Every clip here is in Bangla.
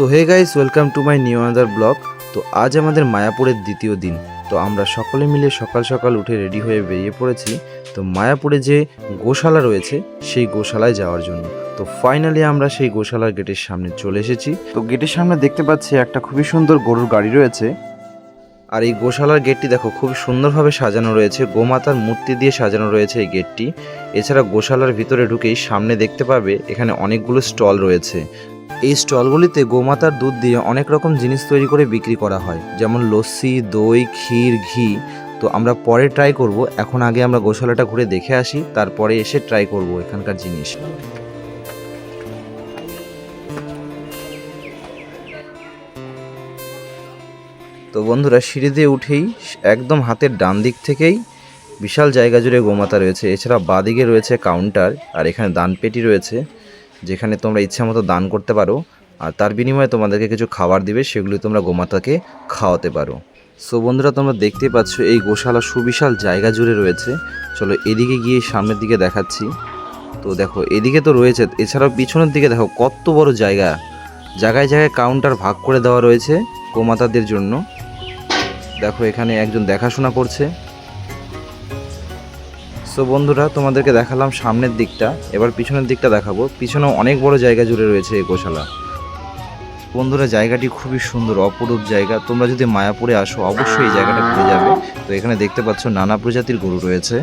So hey guys welcome to my new another blog তো আজ আমাদের মায়াপুরের দ্বিতীয় দিন। তো আমরা সকলে মিলে সকাল সকাল উঠে রেডি হয়ে বেরিয়ে পড়েছি। তো মায়াপুরে যে গোশালা রয়েছে, সেই গোশালায় যাওয়ার জন্য। তো ফাইনালি আমরা সেই গোশালার গেটের সামনে চলে এসেছি। তো গেটের সামনে দেখতে পাচ্ছি একটা খুবই সুন্দর গরুর গাড়ি রয়েছে। আর এই গোশালার গেটটি দেখো, খুব সুন্দরভাবে সাজানো রয়েছে। গোমাতার মূর্তি দিয়ে সাজানো রয়েছে এই গেটটি এছাড়া গোশালার ভিতরে ঢুকেই সামনে দেখতে পাবে, এখানে অনেকগুলো স্টল রয়েছে। এই স্টলগুলিতে গোমাতার দুধ দিয়ে অনেক রকম জিনিস তৈরি করে বিক্রি করা হয়, যেমন লস্যি, দই, ক্ষীর, ঘি। তো আমরা পরে ট্রাই করব। এখন আগে আমরা গোশালাটা ঘুরে দেখে আসি, তারপরে এসে ট্রাই করব এখানকার জিনিস। তো বন্ধুরা, সিঁড়ি দিয়ে উঠেই একদম হাতের ডান দিক থেকেই বিশাল জায়গা জুড়ে গোমাতা রয়েছে। এছাড়া বাদিকে রয়েছে কাউন্টার আর এখানে দানপেটি রয়েছে। যেখানে তোমরা ইচ্ছা মতো দান করতে পারো, আর তার বিনিময়ে তোমাদেরকে কিছু খাবার দিবে, সেগুলি তোমরা গোমাতাকে খাওয়াতে পারো। সো বন্ধুরা, তোমরা দেখতেই পাচ্ছ, এই গোশালা সুবিশাল জায়গা জুড়ে রয়েছে। চলো এদিকে গিয়ে সামনের দিকে দেখাচ্ছি। তো দেখো, এদিকে তো রয়েছে, এছাড়াও পিছনের দিকে দেখো, কত বড় জায়গা। জায়গায় জায়গায় কাউন্টার ভাগ করে দেওয়া রয়েছে গোমাতাদের জন্য। দেখো, এখানে একজন দেখাশোনা করছে। সো বন্ধুরা, তোমাদেরকে দেখালাম সামনের দিকটা। এবার পিছনের দিকটা দেখাবো। পিছনেও অনেক বড় জায়গা জুড়ে রয়েছে এই গোশালা। বন্ধুরা, জায়গাটি খুবই সুন্দর, অপরূপ জায়গা। তোমরা যদি মায়াপুরে আসো, অবশ্যই এই জায়গাটা ঘুরে যাবে। তো এখানে দেখতে পাচ্ছ, নানা প্রজাতির গরু রয়েছে।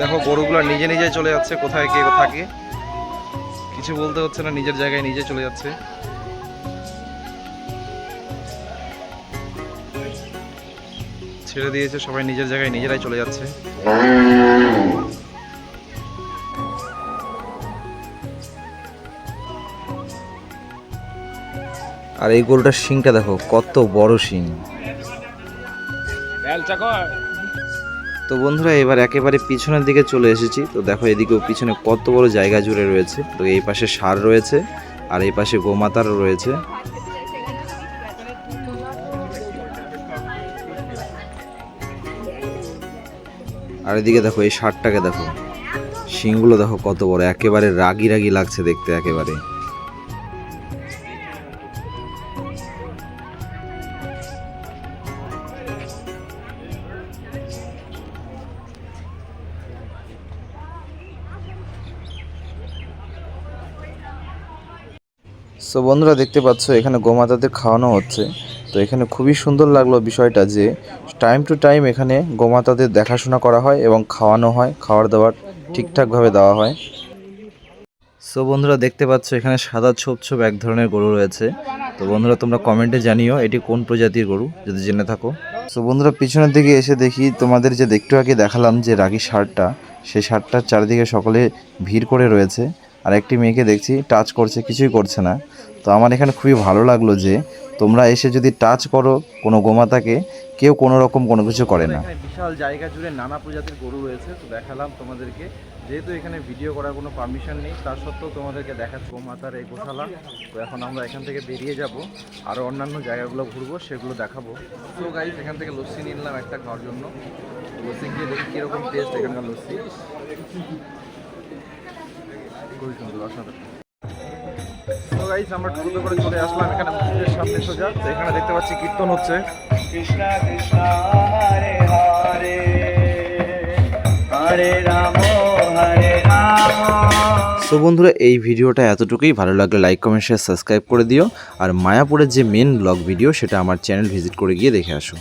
দেখো, গরুগুলো নিজে নিজে চলে যাচ্ছে। কোথায় কে থাকে কিছু বলতে হচ্ছে না, নিজের জায়গায় নিজে চলে যাচ্ছে। ছেড়ে দিয়েছে, সবাই নিজের জায়গায় নিজেরাই চলে যাচ্ছে। আর এই গরুটার শিংটা দেখো, কত বড় শিং তো বন্ধুরা, এবার একেবারে পিছনের দিকে চলে এসেছি। তো দেখো, এদিকেও পিছনে কত বড় জায়গা জুড়ে রয়েছে। তো এই পাশে সার রয়েছে, আর এই পাশে গোমাতারও রয়েছে। আর এদিকে দেখো, এই সারটাকে দেখো। শিংগুলো দেখো কত বড়, একেবারে রাগি রাগি লাগছে দেখতে একেবারে। সো বন্ধুরা, দেখতে পাচ্ছ, এখানে গোমাতাদের খাওয়ানো হচ্ছে। তো এখানে খুবই সুন্দর লাগল বিষয়টা যে টাইম টু টাইম এখানে গোমাতাদের দেখাশোনা করা হয় এবং খাওয়ানো হয়, খাওয়ার দাওয়ার ঠিকঠাকভাবে দেওয়া হয়। সো বন্ধুরা, দেখতে পাচ্ছ এখানে সাদা ছোপ ছোপ এক ধরনের গরু রয়েছে। তো বন্ধুরা, তোমরা কমেন্টে জানিও এটি কোন প্রজাতির গরু, যদি জেনে থাকো। সো বন্ধুরা, পিছনের দিকে এসে দেখি তোমাদের যে একটু আগে দেখালাম যে রাগি শার্টটা সেই শার্টটার চারিদিকে সকলে ভিড় করে রয়েছে। আর একটি মেয়েকে দেখছি টাচ করছে, কিছুই করছে না। তো আমার এখানে খুবই ভালো লাগল যে তোমরা এসে যদি টাচ করো কোনো গোমাতাকে, কেউ কোনো রকম কোনো কিছু করে না। বিশাল জায়গা জুড়ে নানা প্রজাতির গরু রয়েছে, তো দেখালাম তোমাদেরকে। যেহেতু এখানে ভিডিও করার কোনো পারমিশন নেই তার সত্ত্বেও তোমাদেরকে দেখাচ্ছি গোমাতার এই গোশালা। তো এখন আমরা এখান থেকে বেরিয়ে যাব আরও অন্যান্য জায়গাগুলো ঘুরবো, সেগুলো দেখাবো। তো গাইজ এখান থেকে লস্যি নিলাম একটা খাওয়ার জন্য। লস্যি গিয়ে দেখি কীরকম টেস্ট এখানকার লস্যি। খুবই সুন্দর, অসাধারণ। তো গাইজ আমরা টোটো করে চলে আসলাম এখানে মন্দিরের সামনে সোজা। এখানে দেখতে পাচ্ছি কীর্তন হচ্ছে। Krishna Krishna Hare Hare Hare Ramo Hare Ramo so বন্ধুরা এই ভিডিওটা এতটুকুই। ভালো লাগলে লাইক কমেন্ট শেয়ার সাবস্ক্রাইব করে দিও। আর মায়াপুরের যে মেন ব্লগ ভিডিও সেটা আমার চ্যানেল ভিজিট করে গিয়ে দেখে আসো।